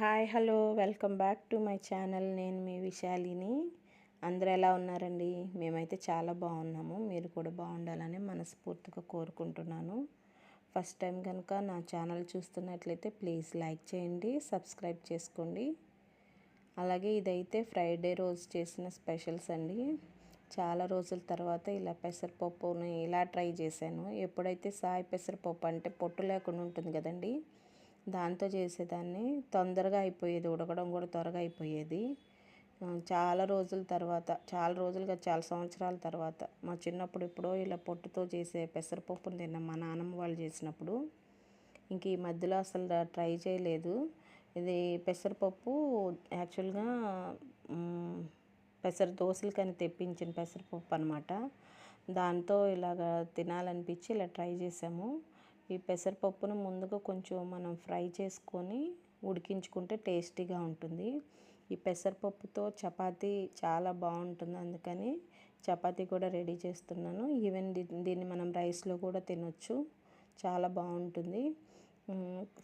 Hi hello welcome back to my channel. నేను మీ విశాలిని. అందరూ ఎలా ఉన్నారండి? మేమైతే చాలా బాగున్నాము. మీరు కూడా బాగుండాలని మనస్ఫూర్తిగా కోరుకుంటున్నాను. ఫస్ట్ టైం కనుక నా ఛానల్ చూస్తున్నట్లయితే ప్లీజ్ లైక్ చేయండి సబ్స్క్రైబ్ చేసుకోండి. అలాగే ఇదైతే ఫ్రైడే రోజు చేసిన స్పెషల్స్ అండి. చాలా రోజుల తర్వాత ఇలా పెసరపప్పుని ఇలా ట్రై చేశాను. ఎప్పుడైతే సాయి పెసరపప్పు అంటే పొట్టు లేకుండా ఉంటుంది కదండీ దాంతో చేసేదాన్ని. తొందరగా అయిపోయేది ఉడకడం కూడా త్వరగా అయిపోయేది. చాలా రోజుల తర్వాత చాలా రోజులుగా చాలా సంవత్సరాల తర్వాత మా చిన్నప్పుడు ఎప్పుడో ఇలా పొట్టుతో చేసే పెసరపప్పును తిన్నాం మా నాన్నమ్మ వాళ్ళు చేసినప్పుడు. ఇంక ఈ మధ్యలో అసలు ట్రై చేయలేదు. ఇది పెసరపప్పు యాక్చువల్గా పెసర దోశలకని తెప్పించిన పెసరపప్పు అనమాట దాంతో ఇలాగ తినాలనిపించి ఇలా ట్రై చేసాము. ఈ పెసరపప్పును ముందుగా కొంచెం మనం ఫ్రై చేసుకొని ఉడికించుకుంటే టేస్టీగా ఉంటుంది. ఈ పెసరపప్పుతో చపాతీ చాలా బాగుంటుంది. అందుకని చపాతీ కూడా రెడీ చేస్తున్నాను. ఈవెన్ దీన్ని మనం రైస్లో కూడా తినొచ్చు. చాలా బాగుంటుంది.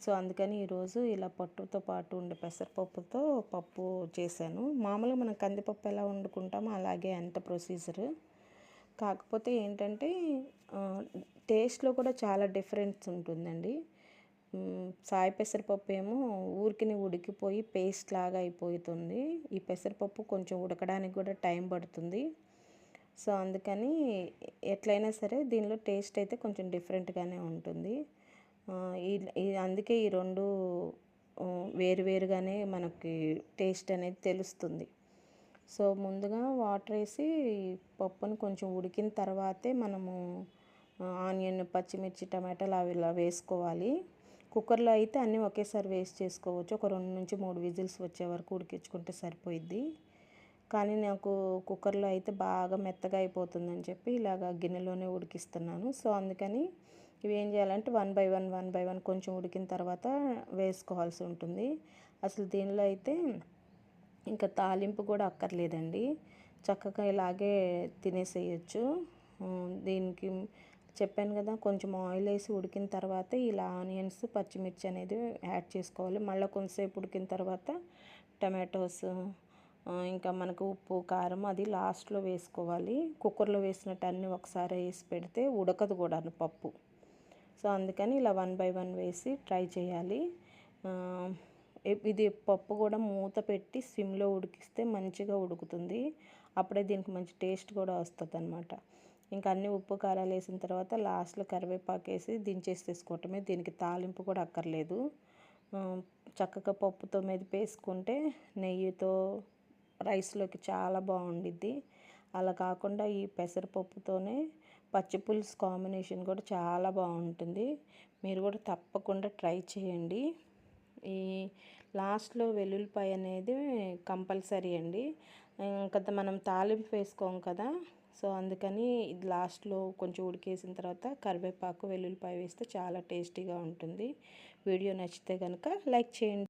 సో అందుకని ఈరోజు ఇలా పట్టుతో పాటు ఉండే పెసరపప్పుతో పప్పు చేశాను. మామూలుగా మనం కందిపప్పు ఎలా వండుకుంటామో అలాగే అంత ప్రొసీజర్. కాకపోతే ఏంటంటే టేస్ట్లో కూడా చాలా డిఫరెన్స్ ఉంటుందండి. సాయి పెసరపప్పు ఏమో ఊరికి ఉడికిపోయి పేస్ట్ లాగా అయిపోతుంది. ఈ పెసరపప్పు కొంచెం ఉడకడానికి కూడా టైం పడుతుంది. సో అందుకని ఎట్లయినా సరే దీనిలో టేస్ట్ అయితే కొంచెం డిఫరెంట్గానే ఉంటుంది. ఈ అందుకే ఈ రెండు వేరువేరుగానే మనకి టేస్ట్ అనేది తెలుస్తుంది. సో ముందుగా వాటర్ వేసి పప్పును కొంచెం ఉడికిన తర్వాతే మనము ఆనియన్ పచ్చిమిర్చి టమాటాలు అవి ఇలా వేసుకోవాలి. కుక్కర్లో అయితే అన్నీ ఒకేసారి వేస్ట్ చేసుకోవచ్చు. ఒక రెండు నుంచి మూడు విజిల్స్ వచ్చే వరకు ఉడికించుకుంటే సరిపోయిద్ది. కానీ నాకు కుక్కర్లో అయితే బాగా మెత్తగా అయిపోతుందని చెప్పి ఇలాగ గిన్నెలోనే ఉడికిస్తున్నాను. సో అందుకని ఇవి ఏం చేయాలంటే one by one one by one కొంచెం ఉడికిన తర్వాత వేసుకోవాల్సి ఉంటుంది. అసలు దీనిలో అయితే ఇంకా తాలింపు కూడా అక్కర్లేదండి. చక్కగా ఇలాగే తినేసేయచ్చు. దీనికి చెప్పాను కదా కొంచెం ఆయిల్ వేసి ఉడికిన తర్వాత ఇలా ఆనియన్స్ పచ్చిమిర్చి అనేది యాడ్ చేసుకోవాలి. మళ్ళీ కొంతసేపు ఉడికిన తర్వాత టమాటోస్ ఇంకా మనకు ఉప్పు కారం అది లాస్ట్లో వేసుకోవాలి. కుక్కర్లో వేసినట్టు అన్నీ ఒకసారి వేసి పెడితే ఉడకదు కూడా పప్పు. సో అందుకని ఇలా వన్ బై వన్ వేసి ట్రై చేయాలి. ఇది పప్పు కూడా మూత పెట్టి సిమ్లో ఉడికిస్తే మంచిగా ఉడుకుతుంది. అప్పుడే దీనికి మంచి టేస్ట్ కూడా వస్తుంది అనమాట ఇంకా అన్ని ఉప్పు కారాలు వేసిన తర్వాత లాస్ట్లో కరివేపాకు వేసి దించేసి తీసుకోవటమే. దీనికి తాలింపు కూడా అక్కర్లేదు. చక్కగా పప్పుతో మెదిపేసుకుంటే నెయ్యితో రైస్లోకి చాలా బాగుండిద్ది. అలా కాకుండా ఈ పెసరపప్పుతోనే పచ్చిపులుసు కాంబినేషన్ కూడా చాలా బాగుంటుంది. మీరు కూడా తప్పకుండా ట్రై చేయండి. ఈ లాస్ట్లో వెల్లుల్లిపాయ అనేది కంపల్సరీ అండి. ఇంకా మనం తాలింపు వేసుకోం కదా. సో అందుకని ఇది లాస్ట్లో కొంచెం ఉడికేసిన తర్వాత కరివేపాకు వెల్లుల్లిపాయ వేస్తే చాలా టేస్టీగా ఉంటుంది. వీడియో నచ్చితే కనుక లైక్ చేయండి.